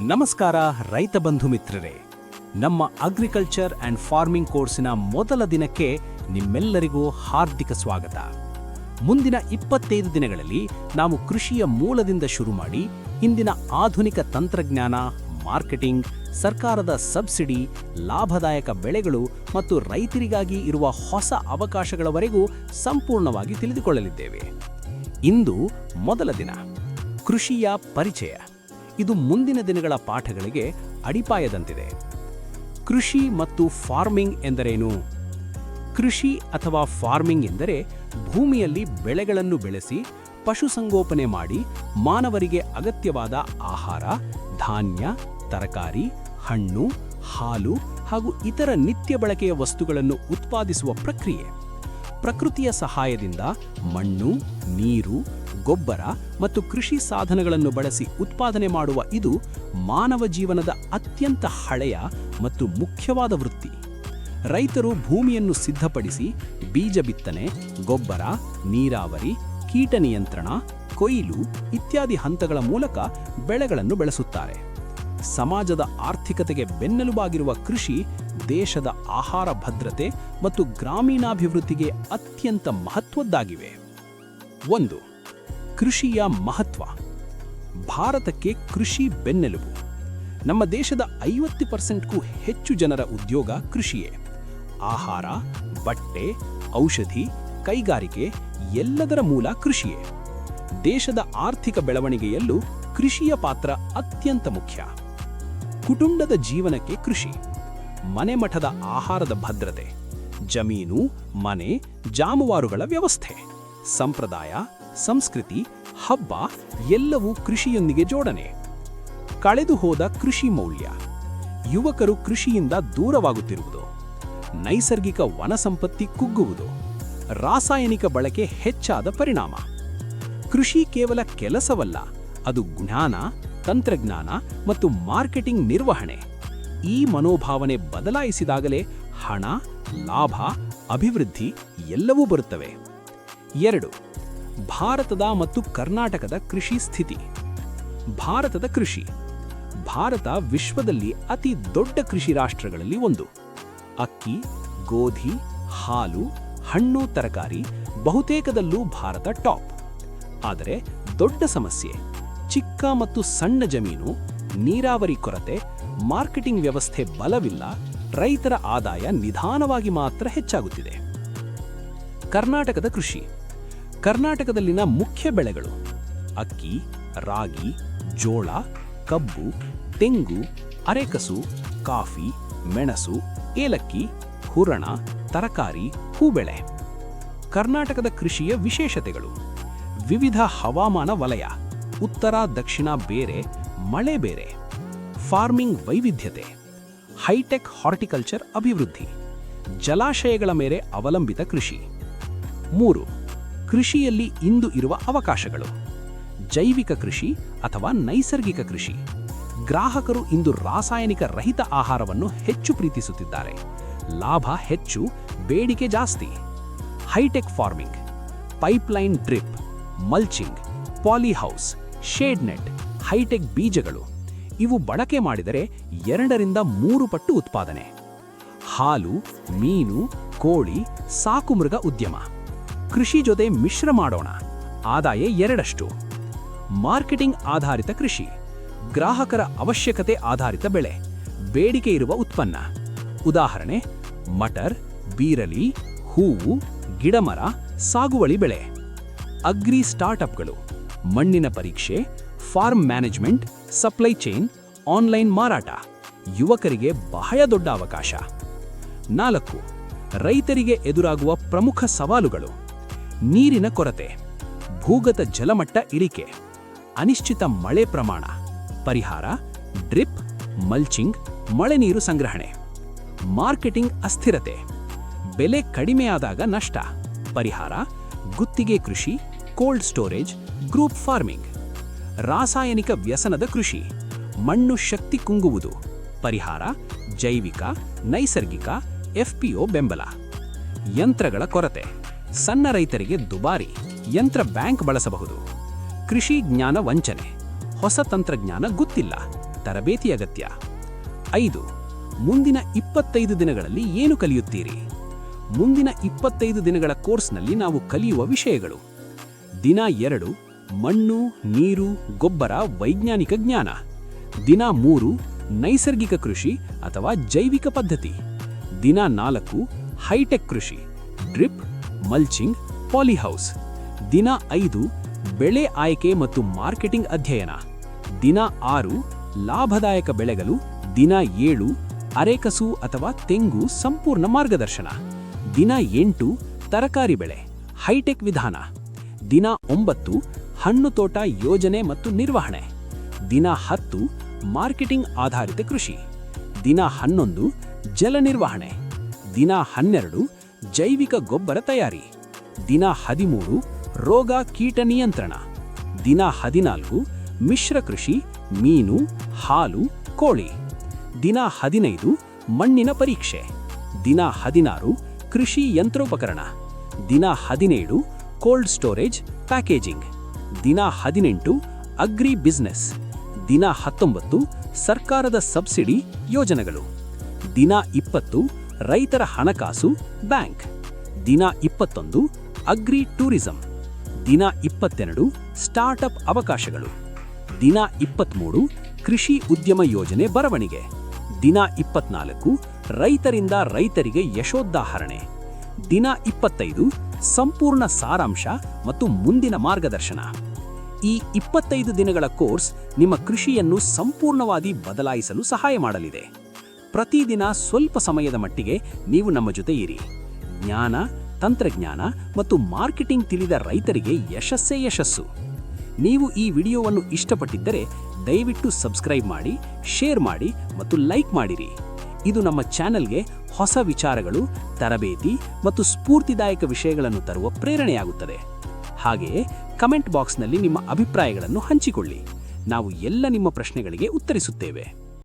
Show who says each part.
Speaker 1: ನಮಸ್ಕಾರ ರೈತ ಬಂಧು ಮಿತ್ರರೇ. ನಮ್ಮ ಅಗ್ರಿಕಲ್ಚರ್ ಅಂಡ್ ಫಾರ್ಮಿಂಗ್ ಕೋರ್ಸಿನ ಮೊದಲ ದಿನಕ್ಕೆ ನಿಮ್ಮೆಲ್ಲರಿಗೂ ಹಾರ್ದಿಕ ಸ್ವಾಗತ. ಮುಂದಿನ ಇಪ್ಪತ್ತೈದು ದಿನಗಳಲ್ಲಿ ನಾವು ಕೃಷಿಯ ಮೂಲದಿಂದ ಶುರು ಮಾಡಿ, ಇಂದಿನ ಆಧುನಿಕ ತಂತ್ರಜ್ಞಾನ, ಮಾರ್ಕೆಟಿಂಗ್, ಸರ್ಕಾರದ ಸಬ್ಸಿಡಿ, ಲಾಭದಾಯಕ ಬೆಳೆಗಳು ಮತ್ತು ರೈತರಿಗಾಗಿ ಇರುವ ಹೊಸ ಅವಕಾಶಗಳವರೆಗೂ ಸಂಪೂರ್ಣವಾಗಿ ತಿಳಿದುಕೊಳ್ಳಲಿದ್ದೇವೆ. ಇಂದು ಮೊದಲ ದಿನ. ಕೃಷಿಯ ಪರಿಚಯ. ಇದು ಮುಂದಿನ ದಿನಗಳ ಪಾಠಗಳಿಗೆ ಅಡಿಪಾಯದಂತಿದೆ. ಕೃಷಿ ಮತ್ತು ಫಾರ್ಮಿಂಗ್ ಎಂದರೇನು? ಕೃಷಿ ಅಥವಾ ಫಾರ್ಮಿಂಗ್ ಎಂದರೆ ಭೂಮಿಯಲ್ಲಿ ಬೆಳೆಗಳನ್ನು ಬೆಳೆಸಿ ಪಶುಸಂಗೋಪನೆ ಮಾಡಿ, ಮಾನವರಿಗೆ ಅಗತ್ಯವಾದ ಆಹಾರ, ಧಾನ್ಯ, ತರಕಾರಿ, ಹಣ್ಣು, ಹಾಲು ಹಾಗೂ ಇತರ ನಿತ್ಯ ಬಳಕೆಯ ವಸ್ತುಗಳನ್ನು ಉತ್ಪಾದಿಸುವ ಪ್ರಕ್ರಿಯೆ. ಪ್ರಕೃತಿಯ ಸಹಾಯದಿಂದ ಮಣ್ಣು, ನೀರು ಗೊಬ್ಬರ ಮತ್ತು ಕೃಷಿ ಸಾಧನಗಳನ್ನು ಬಳಸಿ ಉತ್ಪಾದನೆ ಮಾಡುವ ಇದು ಮಾನವ ಜೀವನದ ಅತ್ಯಂತ ಹಳೆಯ ಮತ್ತು ಮುಖ್ಯವಾದ ವೃತ್ತಿ. ರೈತರು ಭೂಮಿಯನ್ನು ಸಿದ್ಧಪಡಿಸಿ ಬೀಜ ಬಿತ್ತನೆ, ಗೊಬ್ಬರ, ನೀರಾವರಿ, ಕೀಟ ನಿಯಂತ್ರಣ, ಕೊಯ್ಲು ಇತ್ಯಾದಿ ಹಂತಗಳ ಮೂಲಕ ಬೆಳೆಗಳನ್ನು ಬೆಳೆಸುತ್ತಾರೆ. ಸಮಾಜದ ಆರ್ಥಿಕತೆಗೆ ಬೆನ್ನೆಲುಬಾಗಿರುವ ಕೃಷಿ ದೇಶದ ಆಹಾರ ಭದ್ರತೆ ಮತ್ತು ಗ್ರಾಮೀಣಾಭಿವೃದ್ಧಿಗೆ ಅತ್ಯಂತ ಮಹತ್ವದ್ದಾಗಿವೆ. ಒಂದು ಕೃಷಿಯ ಮಹತ್ವ. ಭಾರತಕ್ಕೆ ಕೃಷಿ ಬೆನ್ನೆಲುಬು. ನಮ್ಮ ದೇಶದ ಐವತ್ತು ಪರ್ಸೆಂಟ್ಗೂ ಹೆಚ್ಚು ಜನರ ಉದ್ಯೋಗ ಕೃಷಿಯೇ. ಆಹಾರ, ಬಟ್ಟೆ, ಔಷಧಿ, ಕೈಗಾರಿಕೆ ಎಲ್ಲದರ ಮೂಲ ಕೃಷಿಯೇ. ದೇಶದ ಆರ್ಥಿಕ ಬೆಳವಣಿಗೆಯಲ್ಲೂ ಕೃಷಿಯ ಪಾತ್ರ ಅತ್ಯಂತ ಮುಖ್ಯ. ಕುಟುಂಬದ ಜೀವನಕ್ಕೆ ಕೃಷಿ. ಮನೆಮಠದ ಆಹಾರದ ಭದ್ರತೆ. ಜಮೀನು, ಮನೆ ಜಾನುವಾರುಗಳ ವ್ಯವಸ್ಥೆ. ಸಂಪ್ರದಾಯ ಸಂಸ್ಕೃತಿ, ಹಬ್ಬ ಎಲ್ಲವೂ ಕೃಷಿಯೊಂದಿಗೆ ಜೋಡಣೆ. ಕಳೆದು ಹೋದ ಕೃಷಿ ಮೌಲ್ಯ. ಯುವಕರು ಕೃಷಿಯಿಂದ ದೂರವಾಗುತ್ತಿರುವುದು. ನೈಸರ್ಗಿಕ ವನಸಂಪತ್ತಿ ಕುಗ್ಗುವುದು. ರಾಸಾಯನಿಕ ಬಳಕೆ ಹೆಚ್ಚಾದ ಪರಿಣಾಮ. ಕೃಷಿ ಕೇವಲ ಕೆಲಸವಲ್ಲ, ಅದು ಜ್ಞಾನ, ತಂತ್ರಜ್ಞಾನ ಮತ್ತು ಮಾರ್ಕೆಟಿಂಗ್ ನಿರ್ವಹಣೆ. ಈ ಮನೋಭಾವನೆ ಬದಲಾಯಿಸಿದಾಗಲೇ ಹಣ, ಲಾಭ, ಅಭಿವೃದ್ಧಿ ಎಲ್ಲವೂ ಬರುತ್ತವೆ. ಎರಡು ಭಾರತದ ಮತ್ತು ಕರ್ನಾಟಕದ ಕೃಷಿ ಸ್ಥಿತಿ. ಭಾರತದ ಕೃಷಿ. ಭಾರತ ವಿಶ್ವದಲ್ಲಿ ಅತಿ ದೊಡ್ಡ ಕೃಷಿ ರಾಷ್ಟ್ರಗಳಲ್ಲಿ ಒಂದು. ಅಕ್ಕಿ, ಗೋಧಿ, ಹಾಲು, ಹಣ್ಣು, ತರಕಾರಿ ಬಹುತೇಕದಲ್ಲೂ ಭಾರತ ಟಾಪ್. ಆದರೆ ದೊಡ್ಡ ಸಮಸ್ಯೆ, ಚಿಕ್ಕ ಮತ್ತು ಸಣ್ಣ ಜಮೀನು, ನೀರಾವರಿ ಕೊರತೆ, ಮಾರ್ಕೆಟಿಂಗ್ ವ್ಯವಸ್ಥೆ ಬಲವಿಲ್ಲ, ರೈತರ ಆದಾಯ ನಿಧಾನವಾಗಿ ಮಾತ್ರ ಹೆಚ್ಚಾಗುತ್ತಿದೆ. ಕರ್ನಾಟಕದ ಕೃಷಿ. ಕರ್ನಾಟಕದಲ್ಲಿನ ಮುಖ್ಯ ಬೆಳೆಗಳು ಅಕ್ಕಿ, ರಾಗಿ, ಜೋಳ, ಕಬ್ಬು, ತೆಂಗು, ಅರೆಕಸು, ಕಾಫಿ, ಮೆಣಸು, ಏಲಕ್ಕಿ, ಹುರಣ, ತರಕಾರಿ, ಹೂಬೆಳೆ. ಕರ್ನಾಟಕದ ಕೃಷಿಯ ವಿಶೇಷತೆಗಳು. ವಿವಿಧ ಹವಾಮಾನ ವಲಯ. ಉತ್ತರ, ದಕ್ಷಿಣ ಬೇರೆ, ಮಳೆ ಬೇರೆ. ಫಾರ್ಮಿಂಗ್ ವೈವಿಧ್ಯತೆ. ಹೈಟೆಕ್ ಹಾರ್ಟಿಕಲ್ಚರ್ ಅಭಿವೃದ್ಧಿ. ಜಲಾಶಯಗಳ ಮೇಲೆ ಅವಲಂಬಿತ ಕೃಷಿ. ಮೂರು ಕೃಷಿಯಲ್ಲಿ ಇಂದು ಇರುವ ಅವಕಾಶಗಳು. ಜೈವಿಕ ಕೃಷಿ ಅಥವಾ ನೈಸರ್ಗಿಕ ಕೃಷಿ. ಗ್ರಾಹಕರು ಇಂದು ರಾಸಾಯನಿಕ ರಹಿತ ಆಹಾರವನ್ನು ಹೆಚ್ಚು ಪ್ರೀತಿಸುತ್ತಿದ್ದಾರೆ. ಲಾಭ ಹೆಚ್ಚು, ಬೇಡಿಕೆ ಜಾಸ್ತಿ. High tech farming, pipeline drip, mulching polyhouse shade net, high tech ಬೀಜಗಳು. ಇವು ಬಳಕೆ ಮಾಡಿದರೆ ಎರಡರಿಂದ ಮೂರು ಪಟ್ಟು ಉತ್ಪಾದನೆ. ಹಾಲು, ಮೀನು, ಕೋಳಿ ಸಾಕುಮೃಗ ಉದ್ಯಮ. ಕೃಷಿ ಜೊತೆ ಮಿಶ್ರ ಮಾಡೋಣ. ಆದಾಯ ಎರಡಷ್ಟು. ಮಾರ್ಕೆಟಿಂಗ್ ಆಧಾರಿತ ಕೃಷಿ. ಗ್ರಾಹಕರ ಅವಶ್ಯಕತೆ ಆಧಾರಿತ ಬೆಳೆ. ಬೇಡಿಕೆ ಇರುವ ಉತ್ಪನ್ನ. ಉದಾಹರಣೆ, ಮಟರ್, ಬೀರಲಿ, ಹೂವು, ಗಿಡಮರ, ಸಾಗುವಳಿ ಬೆಳೆ. ಅಗ್ರಿ ಸ್ಟಾರ್ಟ್ಅಪ್ಗಳು. ಮಣ್ಣಿನ ಪರೀಕ್ಷೆ, farm management, supply chain, online ಮಾರಾಟ. ಯುವಕರಿಗೆ ಬಹಳ ದೊಡ್ಡ ಅವಕಾಶ. ನಾಲ್ಕು, ರೈತರಿಗೆ ಎದುರಾಗುವ ಪ್ರಮುಖ ಸವಾಲುಗಳು. ನೀರಿನ ಕೊರತೆ, ಭೂಗತ ಜಲಮಟ್ಟ ಇಳಿಕೆ, ಅನಿಶ್ಚಿತ ಮಳೆ ಪ್ರಮಾಣ, ಪರಿಹಾರ, ಡ್ರಿಪ್, ಮಲ್ಚಿಂಗ್, ಮಳೆ ನೀರು ಸಂಗ್ರಹಣೆ, ಮಾರ್ಕೆಟಿಂಗ್ ಅಸ್ಥಿರತೆ, ಬೆಲೆ ಕಡಿಮೆಯಾದಾಗ ನಷ್ಟ, ಪರಿಹಾರ, ಗುತ್ತಿಗೆ ಕೃಷಿ, ಕೋಲ್ಡ್ ಸ್ಟೋರೇಜ್, ಗ್ರೂಪ್ ಫಾರ್ಮಿಂಗ್, ರಾಸಾಯನಿಕ ವ್ಯಸನದ ಕೃಷಿ, ಮಣ್ಣು ಶಕ್ತಿ ಕುಂಗುವುದು, ಪರಿಹಾರ, ಜೈವಿಕ, ನೈಸರ್ಗಿಕ ಎಫ್ಪಿಒ ಬೆಂಬಲ, ಯಂತ್ರಗಳ ಕೊರತೆ. ಸಣ್ಣ ರೈತರಿಗೆ ದುಬಾರಿ ಯಂತ್ರ ಬ್ಯಾಂಕ್ ಬಳಸಬಹುದು. ಕೃಷಿ ಜ್ಞಾನ ವಂಚನೆ, ಹೊಸ ತಂತ್ರಜ್ಞಾನ ಗೊತ್ತಿಲ್ಲ, ತರಬೇತಿ ಅಗತ್ಯ. ಐದು, ಮುಂದಿನ ಇಪ್ಪತ್ತೈದು ದಿನಗಳಲ್ಲಿ ಏನು ಕಲಿಯುತ್ತೀರಿ? ಮುಂದಿನ ಇಪ್ಪತ್ತೈದು ದಿನಗಳ ಕೋರ್ಸ್ನಲ್ಲಿ ನಾವು ಕಲಿಯುವ ವಿಷಯಗಳು. ದಿನ ಎರಡು, ಮಣ್ಣು, ನೀರು, ಗೊಬ್ಬರ, ವೈಜ್ಞಾನಿಕ ಜ್ಞಾನ. ದಿನ ಮೂರು, ನೈಸರ್ಗಿಕ ಕೃಷಿ ಅಥವಾ ಜೈವಿಕ ಪದ್ಧತಿ. ದಿನ ನಾಲ್ಕು, ಹೈಟೆಕ್ ಕೃಷಿ, ಡ್ರಿಪ್ ಮಲ್ಚಿಂಗ್, ಪಾಲಿಹೌಸ್. ದಿನ ಐದು, ಬೆಳೆ ಆಯ್ಕೆ ಮತ್ತು ಮಾರ್ಕೆಟಿಂಗ್ ಅಧ್ಯಯನ. ದಿನ ಆರು, ಲಾಭದಾಯಕ ಬೆಳೆಗಳು. ದಿನ ಏಳು, ಅರೆಕಸು ಅಥವಾ ತೆಂಗು ಸಂಪೂರ್ಣ ಮಾರ್ಗದರ್ಶನ. ದಿನ ಎಂಟು, ತರಕಾರಿ ಬೆಳೆ, ಹೈಟೆಕ್ ವಿಧಾನ. ದಿನ ಒಂಬತ್ತು, ಹಣ್ಣು ತೋಟ ಯೋಜನೆ ಮತ್ತು ನಿರ್ವಹಣೆ. ದಿನ ಹತ್ತು, ಮಾರ್ಕೆಟಿಂಗ್ ಆಧಾರಿತ ಕೃಷಿ. ದಿನ ಹನ್ನೊಂದು, ಜಲ ನಿರ್ವಹಣೆ. ದಿನ ಹನ್ನೆರಡು ಜೈವಿಕ ಗೊಬ್ಬರ ತಯಾರಿ. ದಿನ ಹದಿಮೂರು, ರೋಗ ಕೀಟ ನಿಯಂತ್ರಣ. ದಿನ ಹದಿನಾಲ್ಕು, ಮಿಶ್ರ ಕೃಷಿ, ಮೀನು, ಹಾಲು, ಕೋಳಿ. ದಿನ ಹದಿನೈದು, ಮಣ್ಣಿನ ಪರೀಕ್ಷೆ. ದಿನ ಹದಿನಾರು, ಕೃಷಿ ಯಂತ್ರೋಪಕರಣ. ದಿನ ಹದಿನೇಳು, ಕೋಲ್ಡ್ ಸ್ಟೋರೇಜ್, ಪ್ಯಾಕೇಜಿಂಗ್. ದಿನ ಹದಿನೆಂಟು, ಅಗ್ರಿ ಬಿಸ್ನೆಸ್. ದಿನ ಹತ್ತೊಂಬತ್ತು, ಸರ್ಕಾರದ ಸಬ್ಸಿಡಿ ಯೋಜನೆಗಳು. ದಿನ ಇಪ್ಪತ್ತು ರೈತರ ಹಣಕಾಸು ಬ್ಯಾಂಕ್. ದಿನ ಇಪ್ಪತ್ತೊಂದು, ಅಗ್ರಿ ಟೂರಿಸಂ. ದಿನ ಇಪ್ಪತ್ತೆರಡು ಸ್ಟಾರ್ಟ್ಅಪ್ ಅವಕಾಶಗಳು. ದಿನ ಇಪ್ಪತ್ತ್ಮೂರು ಕೃಷಿ ಉದ್ಯಮ ಯೋಜನೆ ಬರವಣಿಗೆ. ದಿನ ಇಪ್ಪತ್ನಾಲ್ಕು, ರೈತರಿಂದ ರೈತರಿಗೆ ಯಶೋದ್ದಾಹರಣೆ ದಿನ ಇಪ್ಪತ್ತೈದು, ಸಂಪೂರ್ಣ ಸಾರಾಂಶ ಮತ್ತು ಮುಂದಿನ ಮಾರ್ಗದರ್ಶನ. ಈ ಇಪ್ಪತ್ತೈದು ದಿನಗಳ ಕೋರ್ಸ್ ನಿಮ್ಮ ಕೃಷಿಯನ್ನು ಸಂಪೂರ್ಣವಾಗಿ ಬದಲಾಯಿಸಲು ಸಹಾಯ ಮಾಡಲಿದೆ. ಪ್ರತಿದಿನ ಸ್ವಲ್ಪ ಸಮಯದ ಮಟ್ಟಿಗೆ ನೀವು ನಮ್ಮ ಜೊತೆ ಇರಿ. ಜ್ಞಾನ, ತಂತ್ರಜ್ಞಾನ ಮತ್ತು ಮಾರ್ಕೆಟಿಂಗ್ ತಿಳಿದ ರೈತರಿಗೆ ಯಶಸ್ಸೇ ಯಶಸ್ಸು. ನೀವು ಈ ವಿಡಿಯೋವನ್ನು ಇಷ್ಟಪಟ್ಟಿದ್ದರೆ ದಯವಿಟ್ಟು ಸಬ್ಸ್ಕ್ರೈಬ್ ಮಾಡಿ, ಶೇರ್ ಮಾಡಿ ಮತ್ತು ಲೈಕ್ ಮಾಡಿರಿ. ಇದು ನಮ್ಮ ಚಾನೆಲ್ಗೆ ಹೊಸ ವಿಚಾರಗಳು, ತರಬೇತಿ ಮತ್ತು ಸ್ಫೂರ್ತಿದಾಯಕ ವಿಷಯಗಳನ್ನು ತರುವ ಪ್ರೇರಣೆಯಾಗುತ್ತದೆ. ಹಾಗೆಯೇ ಕಮೆಂಟ್ ಬಾಕ್ಸ್ನಲ್ಲಿ ನಿಮ್ಮ ಅಭಿಪ್ರಾಯಗಳನ್ನು ಹಂಚಿಕೊಳ್ಳಿ. ನಾವು ಎಲ್ಲ ನಿಮ್ಮ ಪ್ರಶ್ನೆಗಳಿಗೆ ಉತ್ತರಿಸುತ್ತೇವೆ.